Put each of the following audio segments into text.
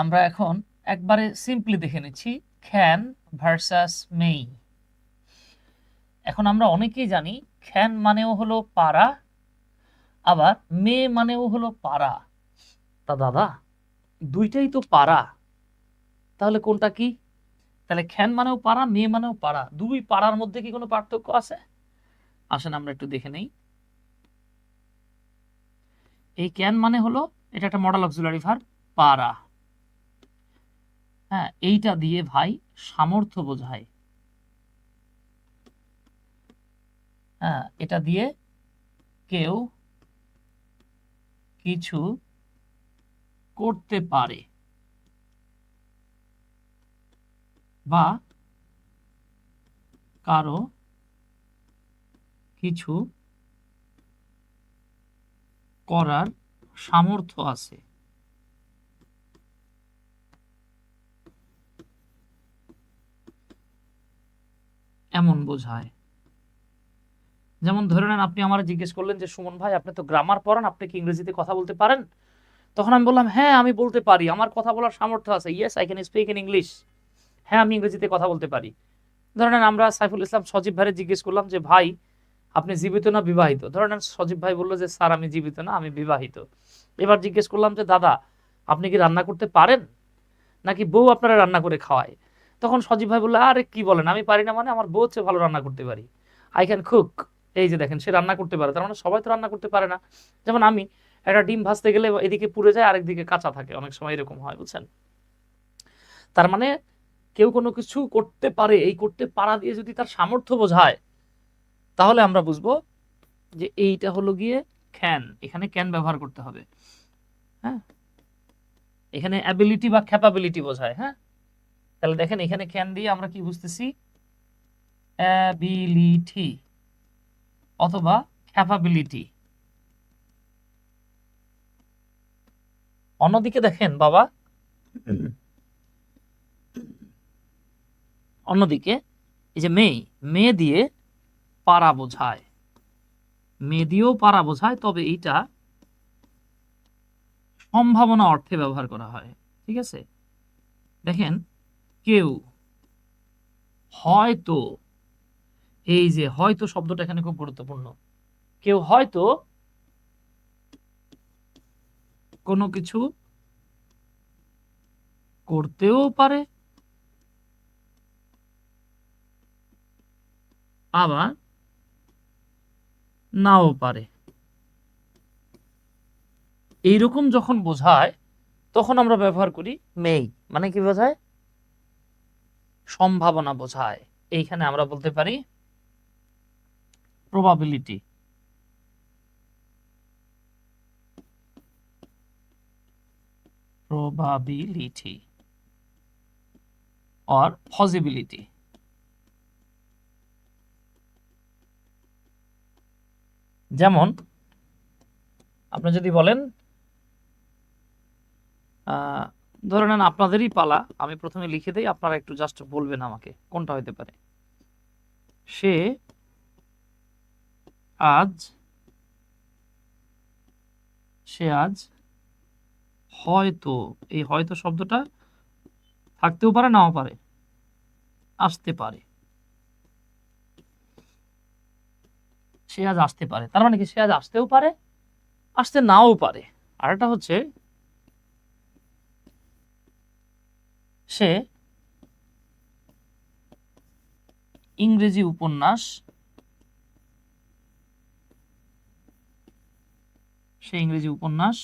আমরা এখন একবারে সিম্পলি দেখে নিচ্ছি খ্যান ভার্সাস মেই এখন আমরা অনেকেই জানি খ্যান মানেও হলো পারা, আবার মে মানেও হলো পারা। তা দাদা, দুইটাই তো পারা। তাহলে কোনটা কি? তাহলে খ্যান মানেও পারা মে মানেও পারা। দুই পাড়ার মধ্যে কি কোনো পার্থক্য আছে? আসেন আমরা একটু দেখে নেই। এই ক্যান মানে হলো, এটা একটা মডেল অক্সিলারি ভার পারা। হ্যাঁ এইটা দিয়ে ভাই সামর্থ্য বোঝায়। হ্যাঁ এটা দিয়ে কেউ কিছু করতে পারে। বা কারও কিছু করার সামর্থ্য আছে। এমন বোঝায়। যেমন ধরে নেন আপনি আমার জিজ্ঞেস করলেন যে, সুমন ভাই, আপনি তো গ্রামার পড়ান, আপনি কি ইংরেজিতে কথা বলতে পারেন? তখন আমি বললাম হ্যাঁ আমি বলতে পারি। আমার কথা বলার সামর্থ্য আছে। Yes I can speak in English হ্যাঁ আমি ইংরেজিতে কথা বলতে পারি। ধরে নেন আমরা সাইফুল ইসলাম সজীব ভাইয়ের জিজ্ঞেস করলাম যে, ভাই, আপনি জীবিত না বিবাহিত? ধরে নেন সজীব ভাই বলল যে, স্যার, আমি জীবিত না, আমি বিবাহিত। এবার জিজ্ঞেস করলাম যে, দাদা, আপনি কি রান্না করতে পারেন? নাকি বউ আপনারা রান্না করে খাওয়ায়? তখন সজীব ভাই বলল, আরে কি বলেন? আমি পারি না মানে আমার বউ হচ্ছে ভালো রান্না করতে পারি। আই ক্যান কুক এই যে দেখেন, সে রান্না করতে পারে। তার মানে সবাই তো রান্না করতে পারে না। যেমন আমি, একটা ডিম ভাজতে গেলে এদিকে পুড়ে যায় আরেকদিকে কাঁচা থাকে। অনেক সময় এরকম হয়, বুঝছেন? তার মানে কেউ কোনো কিছু করতে পারে, এই করতে পারা দিয়ে যদি তার সামর্থ্য বোঝায়, তাহলে আমরা বুঝব যে এইটা হলো গিয়ে ক্যান এখানে ক্যান ব্যবহার করতে হবে। হ্যাঁ? এখানে অ্যাবিলিটি বা ক্যাপাবিলিটি বোঝায় হ্যাঁ? তাহলে দেখেন এখানে ক্যান দিয়ে আমরা কি বুঝতেছি? অ্যাবিলিটি অথবা ক্যাপাবিলিটি অন্যদিকে দেখেন বাবা। অন্যদিকে এই যে মেয়ে মেয়ে দিয়ে পারা বোঝায়। মেয়ে দিয়েও পারা বোঝায়, তবে এইটা সম্ভাবনা অর্থে ব্যবহার করা হয়, ঠিক আছে? দেখেন কেউ হয়তো, এই যে হয়তো শব্দটা এখানে খুব গুরুত্বপূর্ণ। কেউ হয়তো কোনো কিছু করতেও পারে, আবার নাও পারে। এইরকম যখন বোঝায়, তখন আমরা ব্যবহার করি মেই মানে কি বোঝায়? সম্ভাবনা বোঝায়। এইখানে আমরা বলতে পারি প্রবাবিলিটি probability or possibility যেমন আপনি যদি বলেন ধরে নেন আপনাদেরই পালা, আমি প্রথমে লিখে দেই, আপনারা একটু জাস্ট বলবেন আমাকে, কোনটা হতে পারে। সে আজ সে আজ হয়তো, এই হয়তো শব্দটা থাকতেও পারে, নাও পারে, আসতে পারে। সে আজ আসতে পারে, তার মানে কি সে আজ আসতেও পারে, আসতে নাও পারে। আর একটা হচ্ছে সে ইংরেজি উপন্যাস সে ইংরেজি উপন্যাস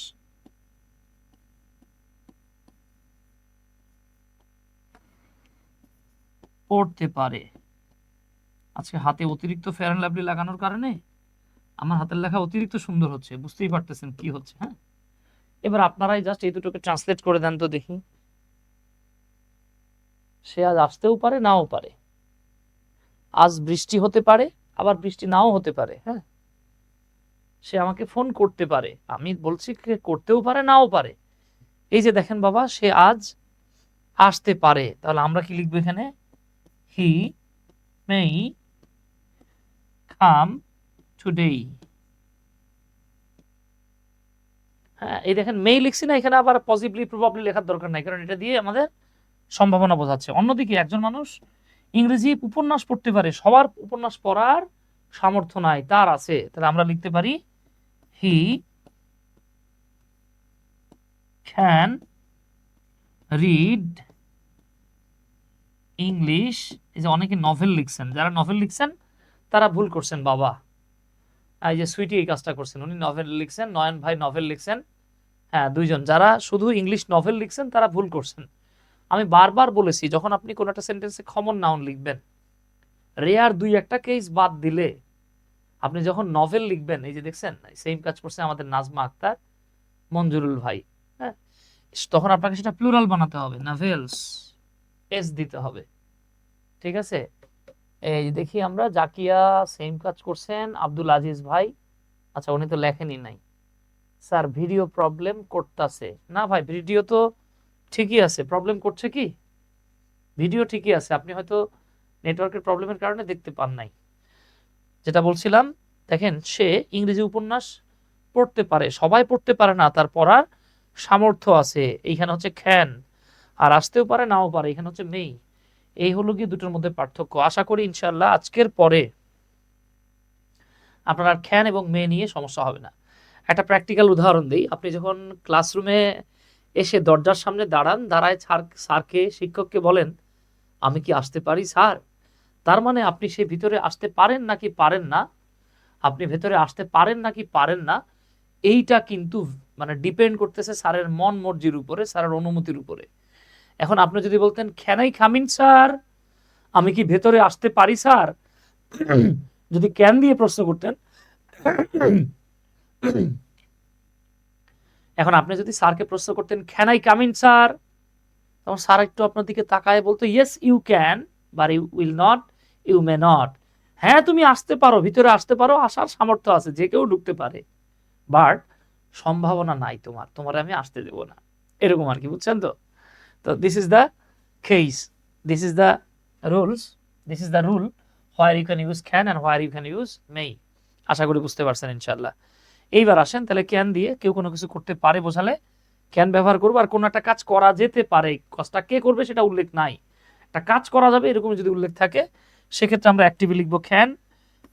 পড়তে পারে। আজকে হাতে অতিরিক্ত ফেয়ার অ্যান্ড লাভলি লাগানোর কারণে আমার হাতের লেখা অতিরিক্ত সুন্দর হচ্ছে, বুঝতেই পারতেছেন কি হচ্ছে হ্যাঁ? এবার আপনারাই জাস্ট এই দুটোকে ট্রান্সলেট করে দেন তো দেখি। সে আজ আসতেও পারে, নাও পারে। আজ বৃষ্টি হতে পারে, আবার বৃষ্টি নাও হতে পারে হ্যাঁ? সে আমাকে ফোন করতে পারে। আমি বলছি করতেও পারে, নাও পারে। এই যে দেখেন বাবা, সে আজ আসতে পারে। তাহলে আমরা কি লিখব এখানে? হি may come today হ্যাঁ এই দেখেন মেই লিখছি না, এখানে আবার পজিটিভলি প্রবাবলি লেখার দরকার নাই, কারণ এটা দিয়ে আমাদের সম্ভাবনা বোঝাচ্ছে। অন্যদিকে একজন মানুষ ইংরেজি উপন্যাস পড়তে পারে, সবার উপন্যাস পড়ার সামর্থ্য নাই, তার আছে। তাহলে আমরা লিখতে পারি, হি ক্যান রিড ইংলিশ। এই যে অনেকে নভেল লিখছেন, যারা নভেল লিখছেন, তারা ভুল করছেন, বাবা। এই যে সুইটি এই কাজটা করছেন, উনি নভেল লিখছেন, নয়ন ভাই নভেল লিখছেন। হ্যাঁ দুইজন, যারা শুধু ইংলিশ নভেল লিখছেন, তারা ভুল করছেন। আমি বারবার বলেছি, যখন আপনি কোনো একটা সেন্টেন্সে কমন নাউন লিখবেন রেয়ার দুই একটা কেস বাদ দিলে, আপনি যখন নভেল লিখবেন, এই যে দেখছেন সেম কাজ করছে আমাদের নাজমা আক্তার, মঞ্জুরুল ভাই হ্যাঁ? তখন আপনাকে সেটা প্লুরাল বানাতে হবে নভেলস এস দিতে হবে। ঠিক আছে? এই দেখি আমরা, জাকিয়া সেম কাজ করছেন, আব্দুল আজিজ ভাই আচ্ছা উনি তো লেখেনই নাই। স্যার ভিডিও প্রবলেম করতেছে। না ভাই ভিডিও তো ঠিকই আছে। প্রবলেম করছে কি? ভিডিও ঠিকই আছে। আপনি হয়তো নেটওয়ার্কের প্রবলেমের কারণে দেখতে পান নাই। যেটা বলছিলাম, দেখেন, সে ইংরেজি উপন্যাস পড়তে পারে, সবাই পড়তে পারে না তার পড়ার সামর্থ্য আছে। এইখানে হচ্ছে খ্যান, আর আসতেও পারে, নাও পারে এখানে হচ্ছে মেই এই হলো গিয়ে দুটোর মধ্যে পার্থক্য। আশা করি ইনশাল্লাহ আজকের পরে আপনার খ্যান এবং মেয়ে নিয়ে সমস্যা হবে না। একটা প্র্যাকটিক্যাল উদাহরণ দিই। আপনি যখন ক্লাসরুমে এসে দরজার সামনে দাঁড়ান দাঁড়ায় স্যার স্যারকে শিক্ষককে বলেন আমি কি আসতে পারি স্যার তার মানে আপনি সে ভিতরে আসতে পারেন নাকি পারেন না আপনি ভেতরে আসতে পারেন নাকি পারেন না এইটা কিন্তু মানে ডিপেন্ড করতেছে স্যারের মন মর্জির উপরে স্যারের অনুমতির উপরে এখন আপনি যদি বলতেন ক্যানাই খামিন স্যার আমি কি ভেতরে আসতে পারি স্যার যদি ক্যান দিয়ে প্রশ্ন করতেন এখন আপনি যদি স্যারকে প্রশ্ন করতেন can I come in sir তখন স্যার একটু আপনার দিকে তাকায় বলতো ইয়েস ইউ ক্যান বা you will not you may not হ্যাঁ তুমি আসতে পারো, ভিতরে আসতে পারো, আসার সামর্থ্য আছে, যে কেউ ঢুকতে পারে। বাট সম্ভাবনা নাই তোমার তোমার আমি আসতে দেব না। এরকম আর কি, বুঝছেন তো? তো this is the case this is the rules this is the rule where you can use can and where you can use may আশা করি বুঝতে পারছেন ইনশাল্লাহ এইবার আসেন, তাহলে ক্যান দিয়ে কেউ কোনো কিছু করতে পারে বোঝালে ক্যান ব্যবহার করব। আর কোনো একটা কাজ করা যেতে পারে। কাজটা কে করবে সেটা উল্লেখ নাই। একটা কাজ করা যাবে এরকম যদি উল্লেখ থাকে, সেক্ষেত্রে আমরা অ্যাক্টিভে লিখব ক্যান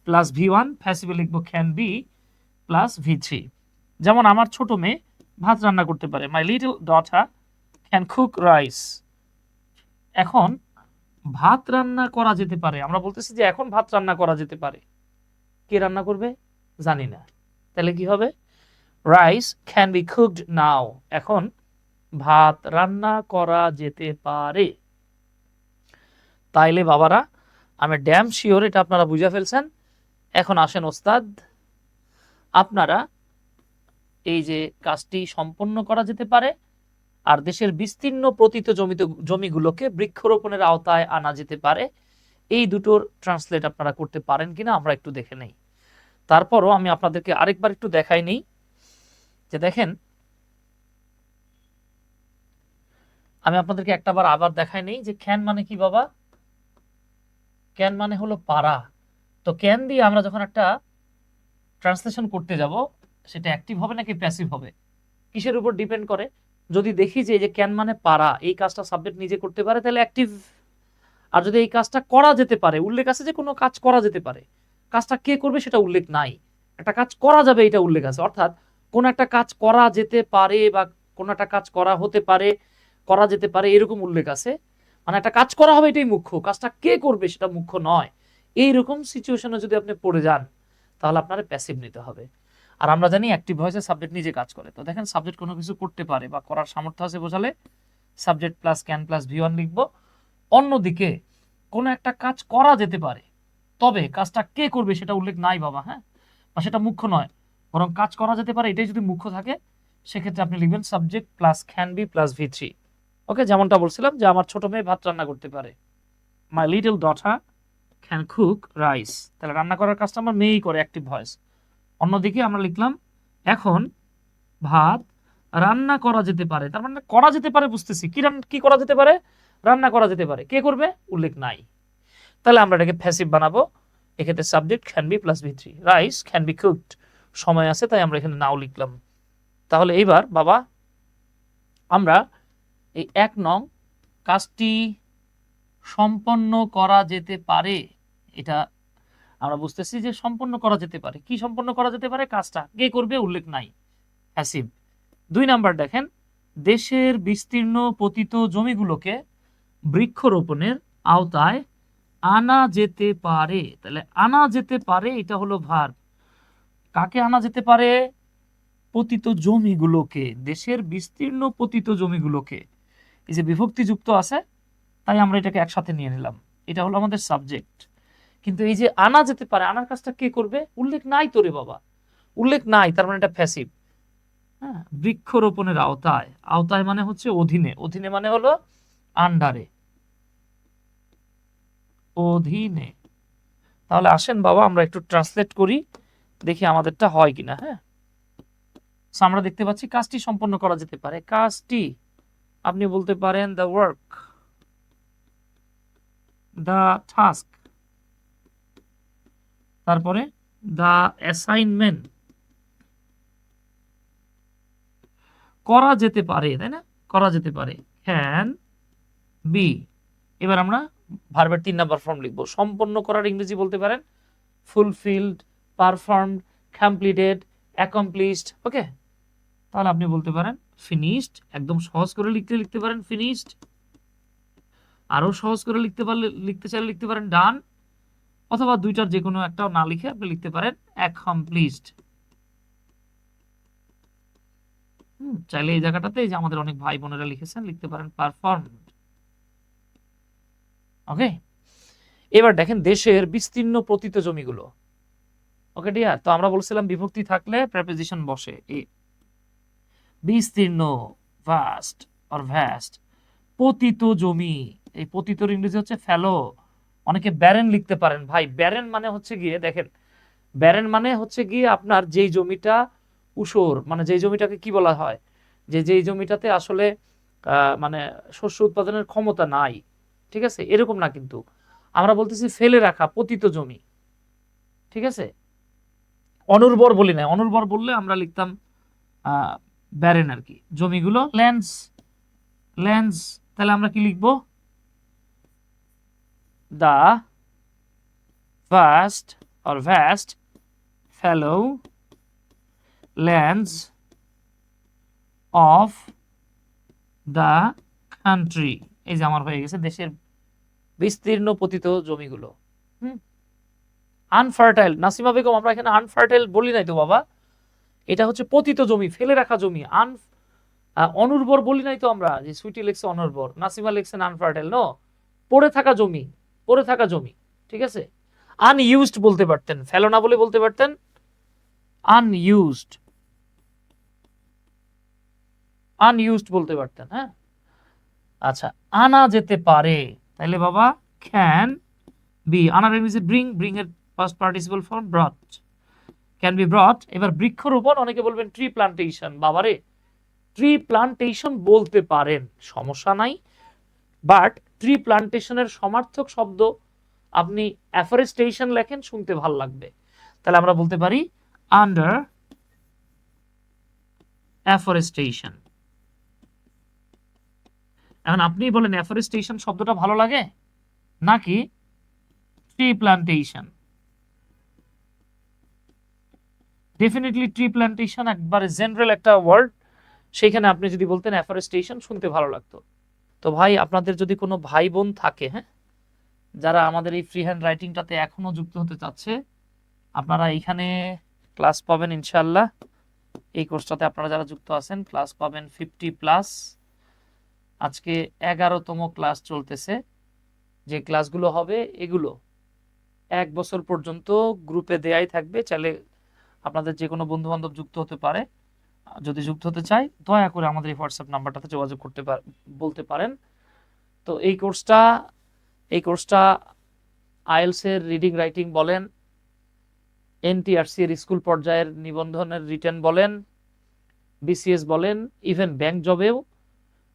প্লাস ভি ওয়ান ফ্যাসিভে লিখব can be plus V three যেমন আমার ছোট মেয়ে ভাত রান্না করতে পারে। My little daughter can cook rice এখন ভাত রান্না করা যেতে পারে। আমরা বলতেছি যে এখন ভাত রান্না করা যেতে পারে। কে রান্না করবে? জানি না। তাহলে কি হবে? Rice can be cooked now এখন ভাত রান্না করা যেতে পারে। তাইলে বাবারা, আমি ড্যাম শিওর এটা আপনারা বুঝে ফেলছেন। এখন আসেন ওস্তাদ, আপনারা এই যে কাজটি সম্পন্ন করা যেতে পারে আর দেশের বিস্তীর্ণ প্রতীত জমিতে, জমিগুলোকে বৃক্ষরোপণের আওতায় আনা যেতে পারে। এই দুটোর ট্রান্সলেট আপনারা করতে পারেন কিনা আমরা একটু দেখে নেই। তারপরও আমি আপনাদেরকে আরেকবার একটু দেখাই নেই। যে দেখেন, আমি আপনাদেরকে একটাবার আবার দেখাই নেই যে ক্যান মানে কি বাবা? ক্যান মানে হলো পারা। তো ক্যান দিয়ে আমরা যখন একটা ট্রান্সলেশন করতে যাব, সেটা অ্যাক্টিভ হবে নাকি প্যাসিভ হবে? কিসের উপর ডিপেন্ড করে? যদি দেখি যে এই যে ক্যান মানে পারা, এই কাজটা সাবজেক্ট নিজে করতে পারে, তাহলে অ্যাক্টিভ আর যদি এই কাজটা করা যেতে পারে, উল্লেখ আছে যে কোনো কাজ করা যেতে পারে কাজটা কে করবে সেটা উল্লেখ নাই। একটা কাজ করা যাবে এটা উল্লেখ আছে। অর্থাৎ কোন একটা কাজ করা যেতে পারে বা কোন একটা কাজ করা হতে পারে, করা যেতে পারে এরকম উল্লেখ আছে। মানে একটা কাজ করা হবে এটাই মুখ্য, কাজটা কে করবে সেটা মুখ্য নয়। এইরকম সিচুয়েশনে যদি আপনি পড়ে যান, তাহলে আপনার প্যাসিভ নিতে হবে। আর আমরা জানি অ্যাক্টিভ ভয়েসে সাবজেক্ট নিজে কাজ করে। তো দেখেন সাবজেক্ট কোনো কিছু করতে পারে বা করার সামর্থ্য আছে বোঝালে subject plus can plus V one লিখব। অন্যদিকে কোনো একটা কাজ করা যেতে পারে তবে কাজটা কে করবে সেটা উল্লেখ নাই বাবা হ্যাঁ? বা সেটা মুখ্য নয়। বরং কাজ করা যেতে পারে, এটাই যদি মুখ্য থাকে, সেক্ষেত্রে আপনি লিখবেন subject plus can be plus V three okay যেমনটা বলছিলাম যে আমার ছোট মেয়ে ভাত রান্না করতে পারে। My little daughter can cook rice তাহলে রান্না করার কাজটা আমার মেয়েই করে অ্যাক্টিভ ভয়েস অন্যদিকে আমরা লিখলাম, এখন ভাত রান্না করা যেতে পারে। তার মানে করা যেতে পারে বুঝতেছি। কি রান্না কি করা যেতে পারে? রান্না করা যেতে পারে। কে করবে? উল্লেখ নাই। তাহলে আমরা এটাকে ফ্যাসিভ বানাবো। এক্ষেত্রে subject can be plus V three rice can be cooked সময় আছে, তাই আমরা এখানে নাও লিখলাম। তাহলে এইবার, বাবা, আমরা এই এক নং কাজটি সম্পন্ন করা যেতে পারে। এটা আমরা বুঝতেছি যে সম্পন্ন করা যেতে পারে। কি সম্পন্ন করা যেতে পারে? কাজটা কে করবে? উল্লেখ নাই। হ্যাসিভ দুই নাম্বার দেখেন, দেশের বিস্তীর্ণ পতিত জমিগুলোকে বৃক্ষরোপণের আওতায় আনা যেতে পারে। তাহলে আনা যেতে পারে, এটা হলো ভার। কাকে আনা যেতে পারে? পতিত জমিগুলোকে, দেশের বিস্তীর্ণ পতিত জমিগুলোকে। এই যে বিভক্তি যুক্ত আছে, তাই আমরা এটাকে একসাথে নিয়ে নিলাম। এটা হলো আমাদের সাবজেক্ট কিন্তু এই যে আনা যেতে পারে, আনার কাজটা কে করবে? উল্লেখ নাই তোরে বাবা। উল্লেখ নাই, তার মানে এটা ফ্যাসিভ হ্যাঁ বৃক্ষরোপণের আওতায়। আওতায় মানে হচ্ছে অধীনে। অধীনে মানে হলো আন্ডারে অধীনে। তাহলে আসেন বাবা, আমরা একটু ট্রান্সলেট করি, দেখি আমাদেরটা হয় কিনা হ্যাঁ? আমরা দেখতে পাচ্ছি কাজটি সম্পন্ন করা যেতে পারে। কাজটি, আপনি বলতে পারেন দ্য ওয়ার্ক দ্য টাস্ক তারপরে দ্য অ্যাসাইনমেন্ট করা যেতে পারে, তাই না? করা যেতে পারে। ক্যান বি এবার আমরা ভার্বের তিন নাম্বার ফর্ম লিখব। সম্পন্ন করার ইংরেজি বলতে পারেন fulfilled performed completed accomplished okay তাহলে আপনি বলতে পারেন ফিনিশড একদম সহজ করে লিখতে লিখতে পারেন ফিনিশড আরও সহজ করে লিখতে পারলে, লিখতে চাইলে লিখতে পারেন ডান অথবা দুইটার যে কোনো একটা না লিখে আপনি লিখতে পারেন অ্যাকমপ্লিশড চাইলে এই জায়গাটাতে যে আমাদের অনেক ভাই বোনেরা লিখেছেন, লিখতে পারেন পারফর্মড ওকে এবার দেখেন দেশের বিস্তীর্ণ পতিত জমিগুলো। ওকে ডিয়ার তো আমরা বলছিলাম বিভক্তি থাকলে প্রেপোজিশন বসে। এ বিস্তীর্ণ ভাস্ট অর ভ্যাস্ট পতিত জমি। এই পতিতর ইংরেজি হচ্ছে ফেলো অনেকে ব্যারেন লিখতে পারেন। ভাই ব্যারেন মানে হচ্ছে গিয়ে, দেখেন ব্যারেন মানে হচ্ছে গিয়ে আপনার যেই জমিটা উসর মানে যেই জমিটাকে কি বলা হয়? যে যেই জমিটাতে আসলে মানে শস্য উৎপাদনের ক্ষমতা নাই। ঠিক আছে? এরকম না কিন্তু। আমরা বলতেছি ফেলে রাখা, পতিত জমি। ঠিক আছে? অনুর্বর বলি না। অনুর্বর বললে আমরা লিখতাম ব্যারেন আর কি। জমিগুলো ল্যান্ডস ল্যান্ডস তাহলে আমরা কি লিখব? The vast or vast fallow lands of the country এই যে আমার হয়ে গেছে দেশের বিস্তীর্ণ পতিত জমিগুলো। হুম? আনফার্টাইল নাসিমা বেগম, আমরা এখানে আনফার্টাইল বলি নাই তো বাবা। এটা হচ্ছে পতিত জমি, ফেলে রাখা জমি। আন অনুর্বর বলি নাই তো আমরা, যে সুইটি লেখছে অনুর্বর। নাসিমা লেখছেন আনফার্টাইল নো পড়ে থাকা জমি, পড়ে থাকা জমি, ঠিক আছে? আনইউজড বলতে পারতেন, ফেলো না বলে বলতে পারতেন। আনইউজড আনইউজড বলতে পারতেন হ্যাঁ? আচ্ছা আনা যেতে পারে। তাইলে বাবা ক্যান বি আনার ইংরেজি ব্রিং ব্রিং এর first participle form brought can be brought এবার বৃক্ষরোপণ, অনেকে বলবেন ট্রি প্লান্টেশন বাবারে ট্রি প্লান্টেশন বলতে পারেন, সমস্যা নাই বাট ট্রি প্লান্টেশনের সমার্থক শব্দ আপনি অ্যাফরেস্টেশন লেখেন, শুনতে ভালো লাগবে। তাহলে আমরা বলতে পারি আন্ডার অ্যাফরেস্টেশন এখন আপনি বলেন অ্যাফরেস্টেশন শব্দটা ভালো লাগে? নাকি tree plantation definitely tree plantation একবারে জেনারেল একটা ওয়ার্ড সেখানে আপনি যদি বলতেন অ্যাফরেস্টেশন শুনতে ভালো লাগতো। তো ভাই, আপনাদের যদি কোনো ভাই বোন থাকে হ্যাঁ যারা আমাদের এই ফ্রি হ্যান্ড রাইটিংটাতে এখনও যুক্ত হতে চাচ্ছে, আপনারা এইখানে ক্লাস পাবেন ইনশাল্লাহ এই কোর্সটাতে আপনারা যারা যুক্ত আছেন ক্লাস পাবেন ফিফটি প্লাস আজকে এগারোতম ক্লাস চলতেছে। যে ক্লাসগুলো হবে এগুলো। এক বছর পর্যন্ত গ্রুপে দেয়াই থাকবে। চাইলে আপনাদের যে কোনো বন্ধু বান্ধব যুক্ত হতে পারে। যদি যুক্ত হতে চায়, দয়া করে আমাদের এই হোয়াটসঅ্যাপ নাম্বারটাতে যোগাযোগ করতে বলতে পারেন। তো এই কোর্সটা এই কোর্সটা আইএলসের রিডিং, রাইটিং বলেন এনটিআরসি এর স্কুল পর্যায়ের নিবন্ধনের রিটার্ন বলেন, বিসিএস বলেন, ইভেন ব্যাংক জবেও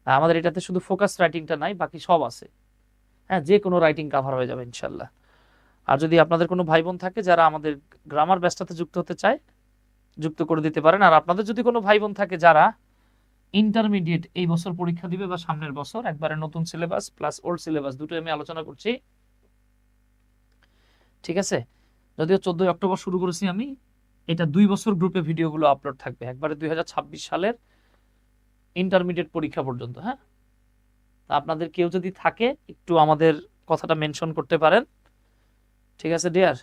আমাদের এটাতে শুধু ফোকাস রাইটিংটা নাই, বাকি সব আছে। হ্যাঁ যে কোনো রাইটিং কাভার হয়ে যাবে, ইনশাল্লাহ। আর যদি আপনাদের কোনো ভাই বোন থাকে যারা আমাদের গ্রামার ব্যাচটাতে যুক্ত হতে চায়, যুক্ত করে দিতে পারেন। আর আপনাদের যদি কোনো ভাই বোন থাকে যারা ইন্টারমিডিয়েট এই বছর পরীক্ষা দিবে বা সামনের বছর, একবারে নতুন সিলেবাস প্লাস ওল্ড সিলেবাস দুটোই আমি আলোচনা করছি। ঠিক আছে? যদিও চোদ্দই অক্টোবর শুরু করেছি আমি, এটা দুই বছর গ্রুপে ভিডিওগুলো আপলোড থাকবে। একবারে দুই হাজার ছাব্বিশ সালের ইন্টারমিডিয়েট পরীক্ষা পর্যন্ত হ্যাঁ? তা আপনাদের কেউ যদি থাকে, একটু আমাদের কথাটা মেনশন করতে পারেন। ঠিক আছে ডিয়ার